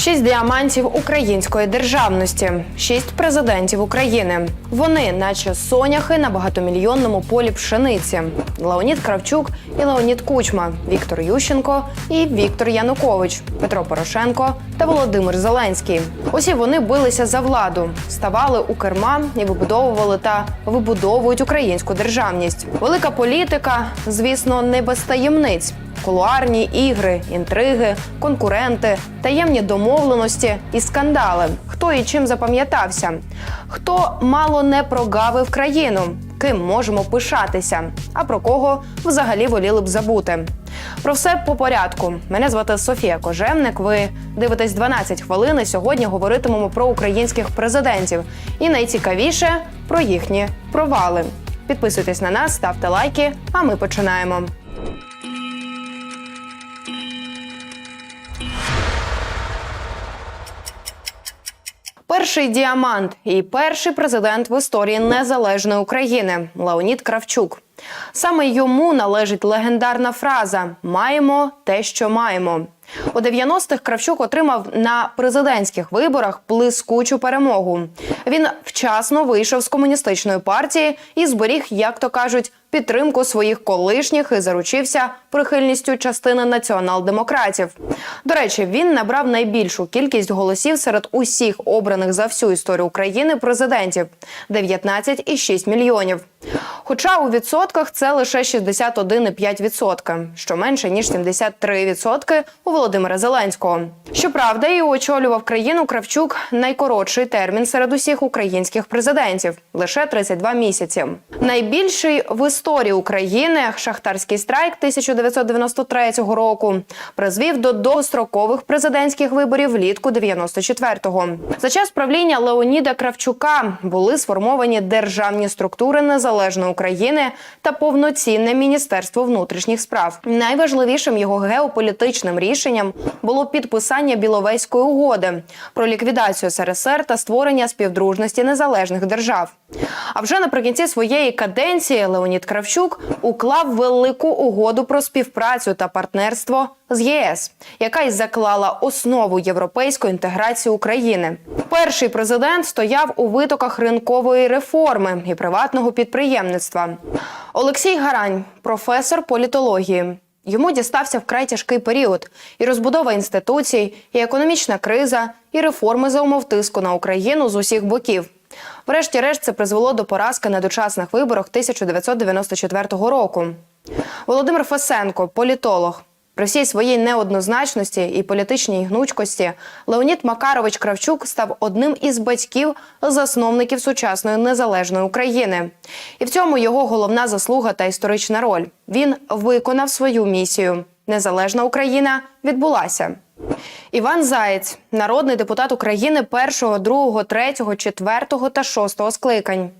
Шість діамантів української державності, шість президентів України. Вони, наче соняхи на багатомільйонному полі пшениці. Леонід Кравчук і Леонід Кучма, Віктор Ющенко і Віктор Янукович, Петро Порошенко та Володимир Зеленський. Усі вони билися за владу, ставали у керма і вибудовували та вибудовують українську державність. Велика політика, звісно, не без таємниць. Кулуарні ігри, інтриги, конкуренти, таємні домовленості і скандали. Хто і чим запам'ятався? Хто мало не прогавив країну? Ким можемо пишатися? А про кого взагалі воліли б забути? Про все по порядку. Мене звати Софія Кожевник. Ви дивитесь 12 хвилин. і Сьогодні говоритимемо про українських президентів. І найцікавіше про їхні провали. Підписуйтесь на нас, ставте лайки, а ми починаємо. Перший діамант і перший президент в історії незалежної України Леонід Кравчук. Саме йому належить легендарна фраза Маємо те, що маємо. У 90-х Кравчук отримав на президентських виборах блискучу перемогу. Він вчасно вийшов з комуністичної партії і зберіг, як то кажуть, підтримку своїх колишніх і заручився прихильністю частини націонал-демократів. До речі, він набрав найбільшу кількість голосів серед усіх обраних за всю історію України президентів 19,6 мільйонів. Хоча у відсотках це лише 61,5%, що менше ніж 73% у Володимира Зеленського. Щоправда, і очолював країну Кравчук найкоротший термін серед усіх українських президентів лише 32 місяці. Найбільший в історії України шахтарський страйк 1993 року призвів до довгострокових президентських виборів влітку 94-го. За час правління Леоніда Кравчука були сформовані державні структури незалежної України та повноцінне міністерство внутрішніх справ. Найважливішим його геополітичним рішенням було підписання Біловезької угоди про ліквідацію СРСР та створення співдружності незалежних держав. А вже наприкінці своєї каденції Леонід Кравчук уклав велику угоду про співпрацю та партнерство з ЄС, яка й заклала основу європейської інтеграції України. Перший президент стояв у витоках ринкової реформи і приватного підприємництва. Олексій Гарань, професор політології. Йому дістався вкрай тяжкий період: і розбудова інституцій, і економічна криза, і реформи за умов тиску на Україну з усіх боків. Врешті-решт це призвело до поразки на дочасних виборах 1994 року. Володимир Фесенко, політолог. При всій своїй неоднозначності і політичній гнучкості Леонід Макарович Кравчук став одним із батьків засновників сучасної незалежної України. І в цьому його головна заслуга та історична роль. Він виконав свою місію. Незалежна Україна відбулася. Іван Заєць, народний депутат України першого, другого, третього, четвертого та шостого скликань.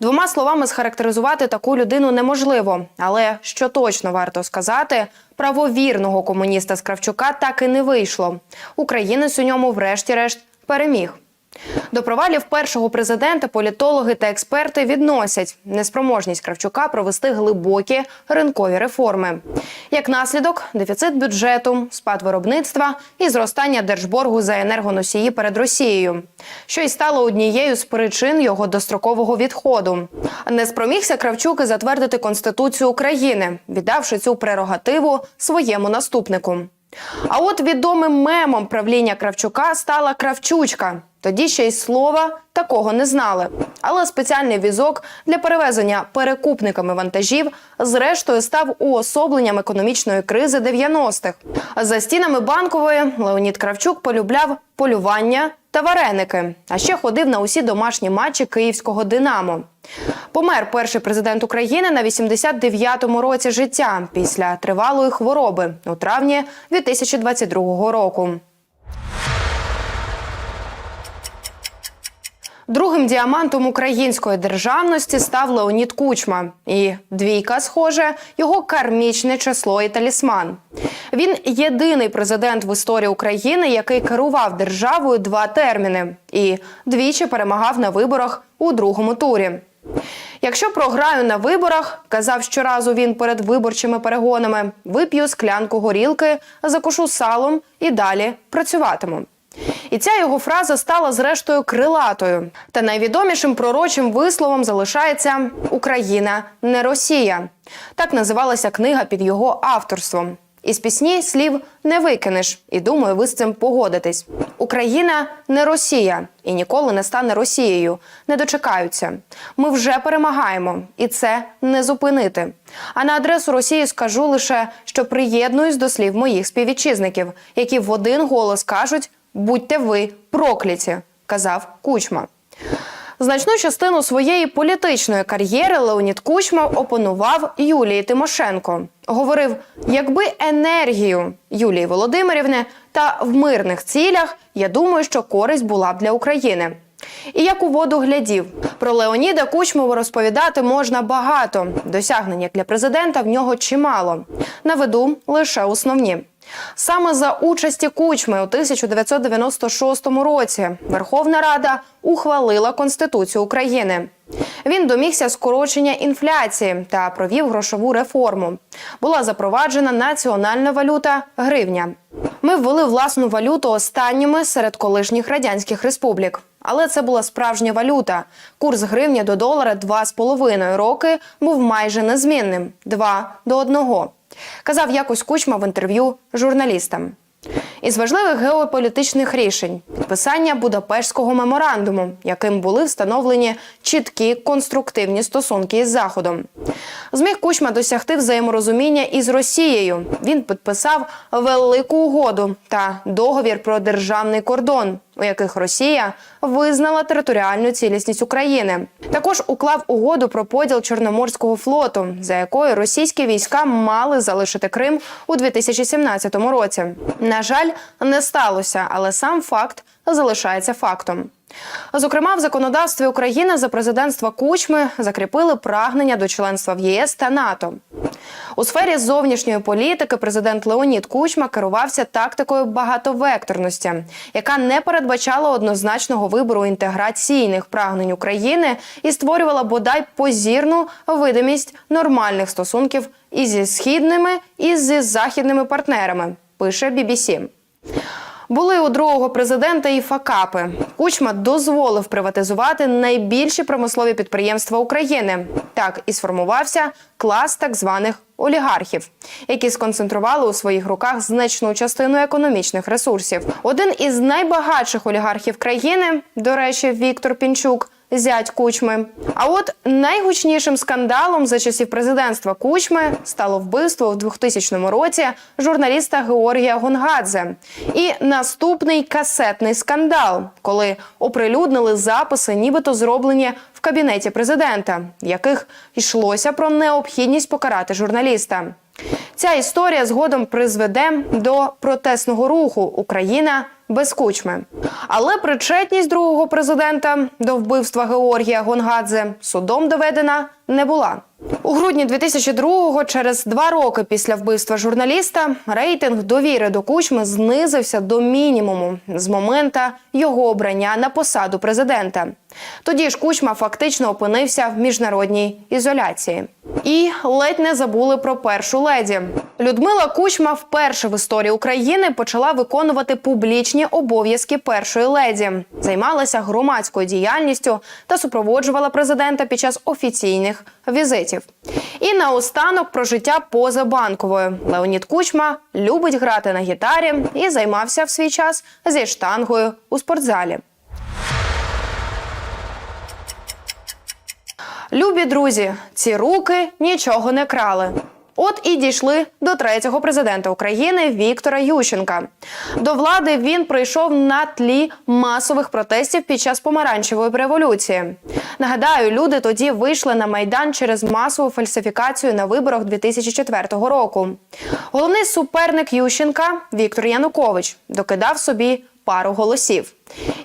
Двома словами схарактеризувати таку людину неможливо, але що точно варто сказати, правовірного комуніста з Кравчука так і не вийшло. Українець у ньому, врешті-решт, переміг. До провалів першого президента політологи та експерти відносять неспроможність Кравчука провести глибокі ринкові реформи. Як наслідок, дефіцит бюджету, спад виробництва і зростання держборгу за енергоносії перед Росією, що й стало однією з причин його дострокового відходу. Не спромігся Кравчук і затвердити Конституцію України, віддавши цю прерогативу своєму наступнику. А от відомим мемом правління Кравчука стала Кравчучка. Тоді ще й слова такого не знали. Але спеціальний візок для перевезення перекупниками вантажів зрештою став уособленням економічної кризи 90-х. За стінами банкової Леонід Кравчук полюбляв полювання та вареники, а ще ходив на усі домашні матчі київського Динамо. Помер перший президент України на 89-му році життя після тривалої хвороби у травні 2022 року. Другим діамантом української державності став Леонід Кучма. І двійка, схоже, його кармічне число і талісман. Він єдиний президент в історії України, який керував державою два терміни, і двічі перемагав на виборах у другому турі. Якщо програю на виборах, казав щоразу він перед виборчими перегонами, вип'ю склянку горілки, закушу салом і далі працюватиму. І ця його фраза стала зрештою крилатою. Та найвідомішим пророчим висловом залишається Україна не Росія. Так називалася книга під його авторством. Із пісні слів не викинеш, і думаю, ви з цим погодитесь. Україна не Росія і ніколи не стане Росією. Не дочекаються. Ми вже перемагаємо, і це не зупинити. А на адресу Росії скажу лише, що приєднуюсь до слів моїх співвітчизників, які в один голос кажуть: будьте ви прокляті, казав Кучма. Значну частину своєї політичної кар'єри Леонід Кучма опонував Юлії Тимошенко. Говорив, якби енергію Юлії Володимирівни та в мирних цілях, я думаю, що користь була б для України. І як у воду глядів, про Леоніда Кучму розповідати можна багато. Досягнень як для президента в нього чимало. Наведу лише основні. Саме за участі Кучми у 1996 році Верховна Рада ухвалила Конституцію України. Він домігся скорочення інфляції та провів грошову реформу. Була запроваджена національна валюта гривня. Ми ввели власну валюту останніми серед колишніх радянських республік. Але це була справжня валюта. Курс гривня до долара два з половиною роки був майже незмінним 2 до 1. Казав якось Кучма в інтерв'ю журналістам. Із важливих геополітичних рішень підписання Будапештського меморандуму, яким були встановлені чіткі конструктивні стосунки із Заходом. Зміг Кучма досягти взаєморозуміння із Росією. Він підписав велику угоду та договір про державний кордон, у яких Росія визнала територіальну цілісність України. Також уклав угоду про поділ Чорноморського флоту, за якою російські війська мали залишити Крим у 2017 році. На жаль, не сталося, але сам факт залишається фактом. Зокрема, в законодавстві України за президентства Кучми закріпили прагнення до членства в ЄС та НАТО. У сфері зовнішньої політики президент Леонід Кучма керувався тактикою багатовекторності, яка не передбачала однозначного вибору інтеграційних прагнень України і створювала бодай позірну видимість нормальних стосунків і зі східними, і зі західними партнерами. Пише BBC. Були у другого президента і факапи. Кучма дозволив приватизувати найбільші промислові підприємства України. Так і сформувався клас так званих олігархів, які сконцентрували у своїх руках значну частину економічних ресурсів. Один із найбагатших олігархів країни, до речі, Віктор Пінчук. Зять Кучми. А от найгучнішим скандалом за часів президентства Кучми стало вбивство в 2000 році журналіста Георгія Гонгадзе. І наступний касетний скандал, коли оприлюднили записи, нібито зроблені в кабінеті президента, в яких йшлося про необхідність покарати журналіста. Ця історія згодом призведе до протестного руху Україна без кучми. Але причетність другого президента до вбивства Георгія Гонгадзе судом доведена не була. У грудні 2002-го, через два роки після вбивства журналіста, рейтинг довіри до кучми знизився до мінімуму з момента його обрання на посаду президента. Тоді ж кучма фактично опинився в міжнародній ізоляції. І ледь не забули про першу леді. Людмила Кучма вперше в історії України почала виконувати публічні обов'язки першої леді, займалася громадською діяльністю та супроводжувала президента під час офіційних візитів. І наостанок про життя поза банковою. Леонід Кучма любить грати на гітарі і займався в свій час зі штангою у спортзалі. Любі друзі, ці руки нічого не крали. От і дійшли до третього президента України Віктора Ющенка. До влади він прийшов на тлі масових протестів під час помаранчевої революції. Нагадаю, люди тоді вийшли на майдан через масову фальсифікацію на виборах 2004 року. Головний суперник Ющенка Віктор Янукович докидав собі пару голосів.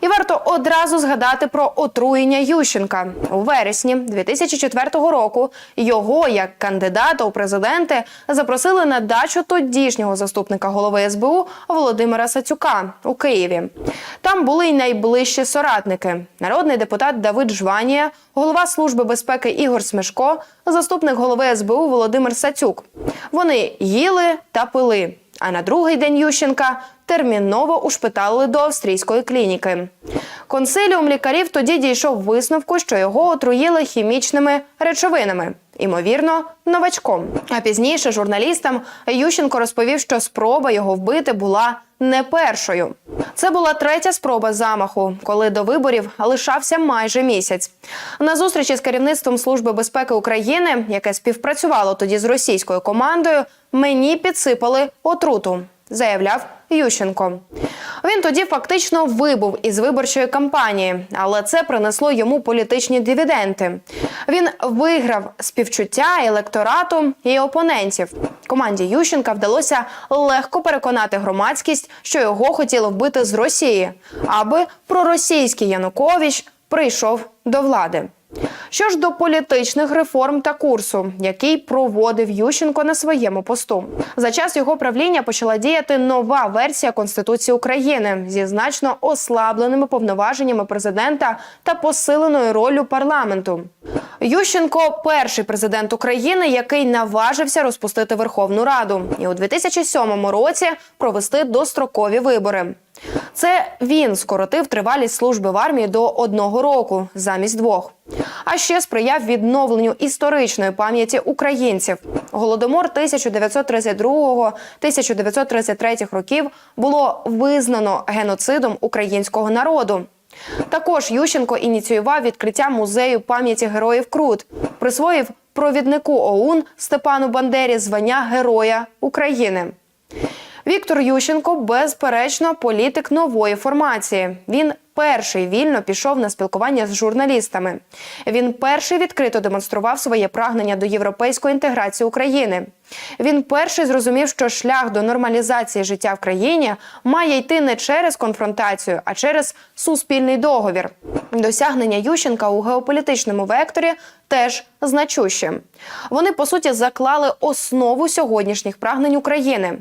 І варто одразу згадати про отруєння Ющенка у вересні 2004 року. Його як кандидата у президенти запросили на дачу тодішнього заступника голови СБУ Володимира Сацюка у Києві. Там були й найближчі соратники: народний депутат Давид Жванія, голова служби безпеки Ігор Смешко, заступник голови СБУ Володимир Сацюк. Вони їли та пили. А на другий день Ющенка терміново ушпиталили до австрійської клініки. Консиліум лікарів тоді дійшов висновку, що його отруїли хімічними речовинами. Імовірно, новачком. А пізніше журналістам Ющенко розповів, що спроба його вбити була не першою. Це була третя спроба замаху, коли до виборів лишався майже місяць. На зустрічі з керівництвом Служби безпеки України, яке співпрацювало тоді з російською командою, мені підсипали отруту, заявляв Ющенко. Він тоді фактично вибув із виборчої кампанії, але це принесло йому політичні дивіденти. Він виграв співчуття електорату і опонентів. Команді Ющенка вдалося легко переконати громадськість, що його хотіло вбити з Росії, аби проросійський Янукович прийшов до влади. Що ж до політичних реформ та курсу, який проводив Ющенко на своєму посту, за час його правління почала діяти нова версія Конституції України зі значно ослабленими повноваженнями президента та посиленою роллю парламенту. Ющенко перший президент України, який наважився розпустити Верховну Раду, і у 2007 році провести дострокові вибори. Це він скоротив тривалість служби в армії до одного року замість двох. А ще сприяв відновленню історичної пам'яті українців. Голодомор 1932-1933 років було визнано геноцидом українського народу. Також Ющенко ініціював відкриття музею пам'яті героїв Крут, присвоїв провіднику ОУН Степану Бандері звання Героя України. Віктор Ющенко безперечно політик нової формації. Він перший вільно пішов на спілкування з журналістами. Він перший відкрито демонстрував своє прагнення до європейської інтеграції України. Він перший зрозумів, що шлях до нормалізації життя в країні має йти не через конфронтацію, а через суспільний договір. Досягнення Ющенка у геополітичному векторі теж значущі. Вони по суті заклали основу сьогоднішніх прагнень України.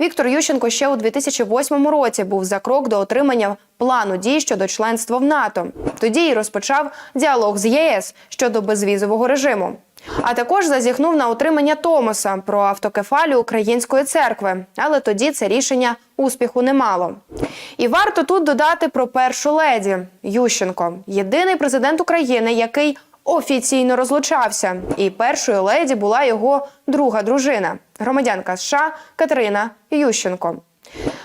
Віктор Ющенко ще у 2008 році був за крок до отримання плану дій щодо членства в НАТО. Тоді й розпочав діалог з ЄС щодо безвізового режиму. А також зазіхнув на отримання Томоса про автокефалію Української церкви, але тоді це рішення успіху не мало. І варто тут додати про першу леді Ющенко, єдиний президент України, який офіційно розлучався. І першою леді була його друга дружина, громадянка США Катерина Ющенко.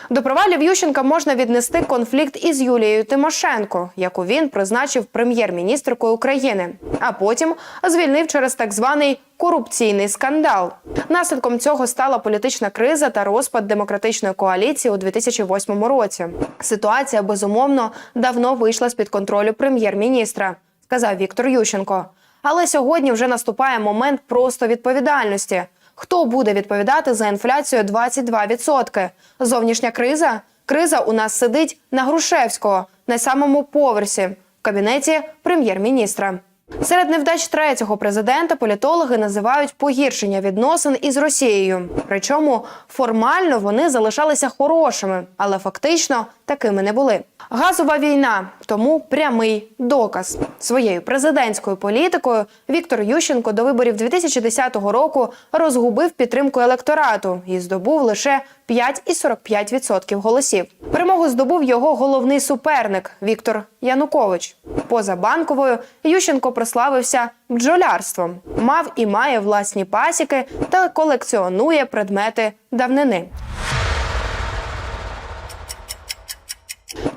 До провалів Ющенка можна віднести конфлікт із Юлією Тимошенко, яку він призначив прем'єр-міністркою України, а потім звільнив через так званий корупційний скандал. Наслідком цього стала політична криза та розпад демократичної коаліції у 2008 році. Ситуація безумовно давно вийшла з під контролю прем'єр-міністра, сказав Віктор Ющенко. Але сьогодні вже наступає момент просто відповідальності. Хто буде відповідати за інфляцію 22%? Зовнішня криза? Криза у нас сидить на Грушевського на самому поверсі в кабінеті прем'єр-міністра. Серед невдач третього президента політологи називають погіршення відносин із Росією. Причому формально вони залишалися хорошими, але фактично такими не були. Газова війна тому прямий доказ своєю президентською політикою. Віктор Ющенко до виборів 2010 року розгубив підтримку електорату і здобув лише 5,45% голосів. Перемогу здобув його головний суперник Віктор Янукович. Поза банковою Ющенко прославився бджолярством, мав і має власні пасіки та колекціонує предмети давнини.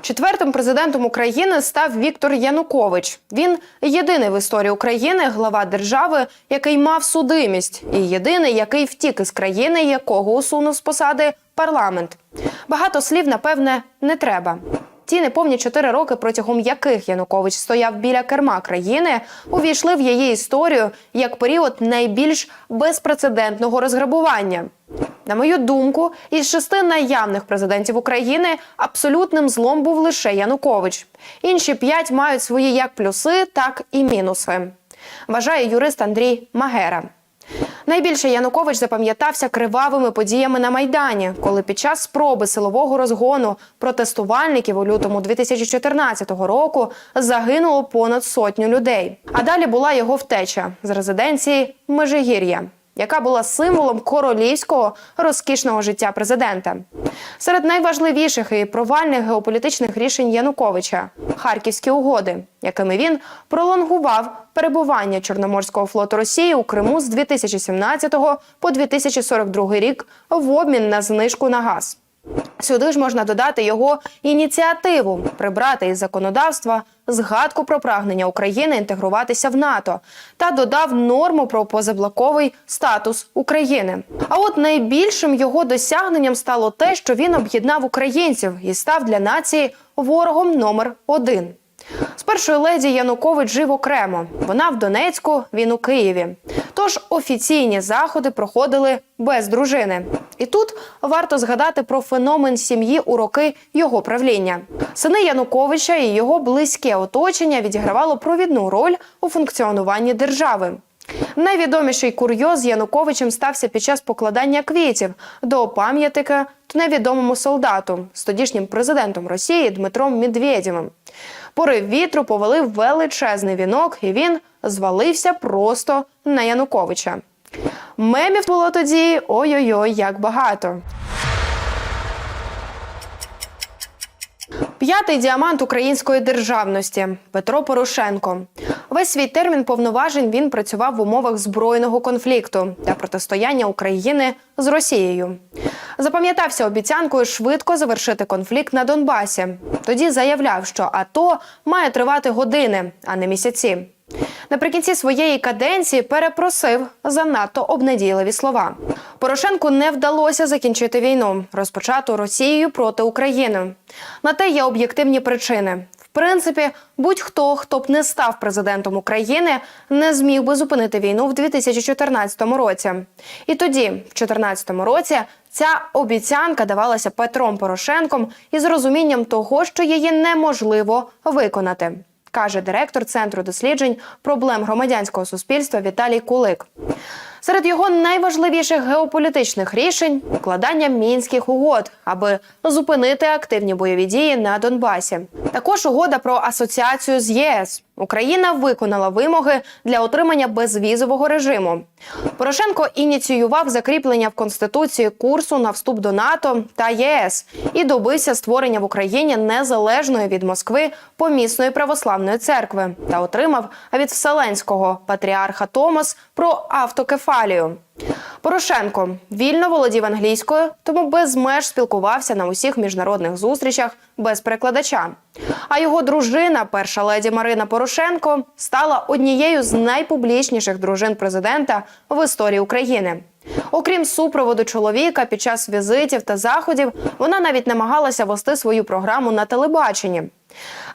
Четвертим президентом України став Віктор Янукович. Він єдиний в історії України глава держави, який мав судимість, і єдиний, який втік із країни, якого усунув з посади парламент. Багато слів, напевне, не треба. Ті неповні чотири роки, протягом яких Янукович стояв біля керма країни, увійшли в її історію як період найбільш безпрецедентного розграбування. На мою думку, із шести наявних президентів України абсолютним злом був лише Янукович. Інші п'ять мають свої як плюси, так і мінуси. Вважає юрист Андрій Магера. Найбільше Янукович запам'ятався кривавими подіями на майдані, коли під час спроби силового розгону протестувальників у лютому 2014 року загинуло понад сотню людей. А далі була його втеча з резиденції Межигір'я. Яка була символом королівського розкішного життя президента. Серед найважливіших і провальних геополітичних рішень Януковича харківські угоди, якими він пролонгував перебування Чорноморського флоту Росії у Криму з 2017 по 2042 рік в обмін на знижку на газ. Сюди ж можна додати його ініціативу прибрати із законодавства згадку про прагнення України інтегруватися в НАТО та додав норму про позаблоковий статус України. А от найбільшим його досягненням стало те, що він об'єднав українців і став для нації ворогом номер один. З першої леді Янукович жив окремо. Вона в Донецьку, він у Києві. Тож офіційні заходи проходили без дружини. І тут варто згадати про феномен сім'ї у роки його правління. Сини Януковича і його близьке оточення відігравало провідну роль у функціонуванні держави. Найвідоміший курйоз Януковичем стався під час покладання квітів до пам'ятника невідомому солдату з тодішнім президентом Росії Дмитром Медведєвим. Порив вітру повалив величезний вінок, і він звалився просто на Януковича. Мемів було тоді ой-ой-ой, як багато. П'ятий діамант української державності Петро Порошенко. Весь свій термін повноважень він працював в умовах збройного конфлікту та протистояння України з Росією. Запам'ятався обіцянкою швидко завершити конфлікт на Донбасі. Тоді заявляв, що АТО має тривати години, а не місяці. Наприкінці своєї каденції перепросив за надто обнадійливі слова. Порошенку не вдалося закінчити війну, розпочату Росією проти України. На те є об'єктивні причини. В принципі, будь-хто, хто б не став президентом України, не зміг би зупинити війну в 2014 році. І тоді, в 2014 році, ця обіцянка давалася Петром Порошенком із розумінням того, що її неможливо виконати каже директор центру досліджень проблем громадянського суспільства Віталій Кулик. Серед його найважливіших геополітичних рішень укладання мінських угод, аби зупинити активні бойові дії на Донбасі. Також угода про асоціацію з ЄС. Україна виконала вимоги для отримання безвізового режиму. Порошенко ініціював закріплення в конституції курсу на вступ до НАТО та ЄС і добився створення в Україні незалежної від Москви помісної православної церкви та отримав від Вселенського патріарха Томас про автокефалію. Порошенко вільно володів англійською, тому без меж спілкувався на усіх міжнародних зустрічах без перекладача. А його дружина, перша леді Марина Порошенко, стала однією з найпублічніших дружин президента в історії України. Окрім супроводу чоловіка під час візитів та заходів, вона навіть намагалася вести свою програму на телебаченні.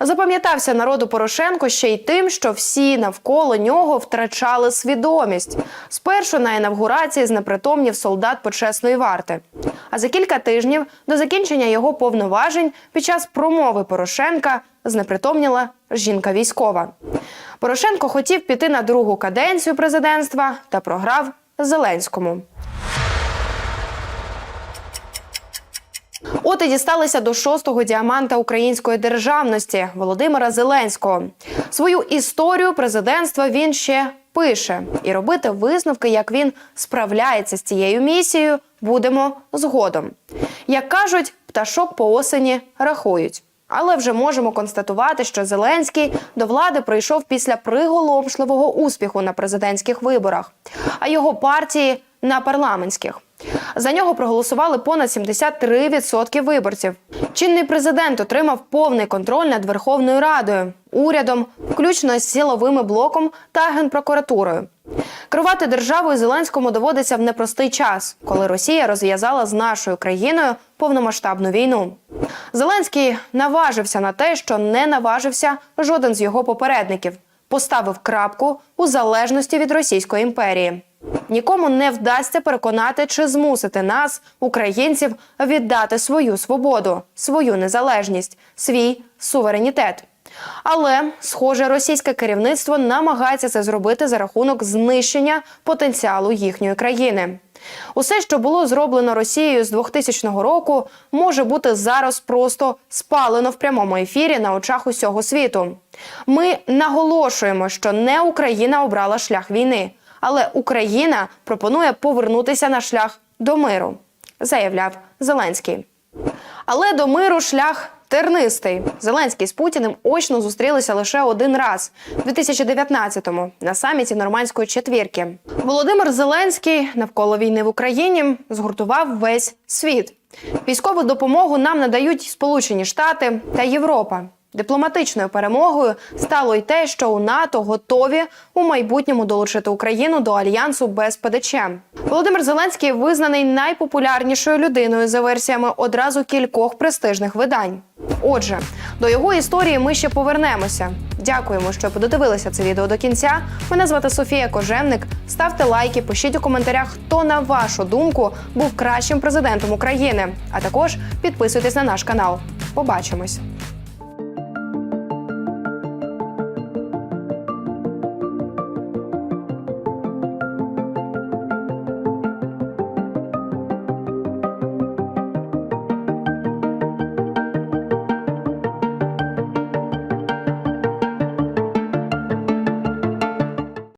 Запам'ятався народу Порошенко ще й тим, що всі навколо нього втрачали свідомість. Спершу на інавгурації знепритомнів солдат почесної варти. А за кілька тижнів до закінчення його повноважень під час промови Порошенка знепритомніла жінка військова. Порошенко хотів піти на другу каденцію президентства та програв Зеленському. От дісталися до шостого діаманта української державності Володимира Зеленського. Свою історію президентства він ще пише, і робити висновки, як він справляється з цією місією, будемо згодом. Як кажуть, пташок по осені рахують. Але вже можемо констатувати, що Зеленський до влади прийшов після приголомшливого успіху на президентських виборах, а його партії на парламентських. За нього проголосували понад 73% виборців. Чинний президент отримав повний контроль над Верховною Радою, урядом, включно з силовими блоком та генпрокуратурою. Керувати державою Зеленському доводиться в непростий час, коли Росія розв'язала з нашою країною повномасштабну війну. Зеленський наважився на те, що не наважився жоден з його попередників. Поставив крапку у залежності від Російської імперії. Нікому не вдасться переконати чи змусити нас, українців, віддати свою свободу, свою незалежність, свій суверенітет. Але, схоже, російське керівництво намагається це зробити за рахунок знищення потенціалу їхньої країни. Усе, що було зроблено Росією з 2000 року, може бути зараз просто спалено в прямому ефірі на очах усього світу. Ми наголошуємо, що не Україна обрала шлях війни, але Україна пропонує повернутися на шлях до миру, заявляв Зеленський. Але до миру шлях тернистий. Зеленський з Путіним очно зустрілися лише один раз у 2019-му на саміті нормандської четвірки. Володимир Зеленський навколо війни в Україні згуртував весь світ. Військову допомогу нам надають Сполучені Штати та Європа. Дипломатичною перемогою стало й те, що у НАТО готові у майбутньому долучити Україну до альянсу без ПДЧ. Володимир Зеленський визнаний найпопулярнішою людиною за версіями одразу кількох престижних видань. Отже, до його історії ми ще повернемося. Дякуємо, що подивилися це відео до кінця. Мене звати Софія Кожевник. Ставте лайки, пишіть у коментарях, хто на вашу думку був кращим президентом України. А також підписуйтесь на наш канал. Побачимось.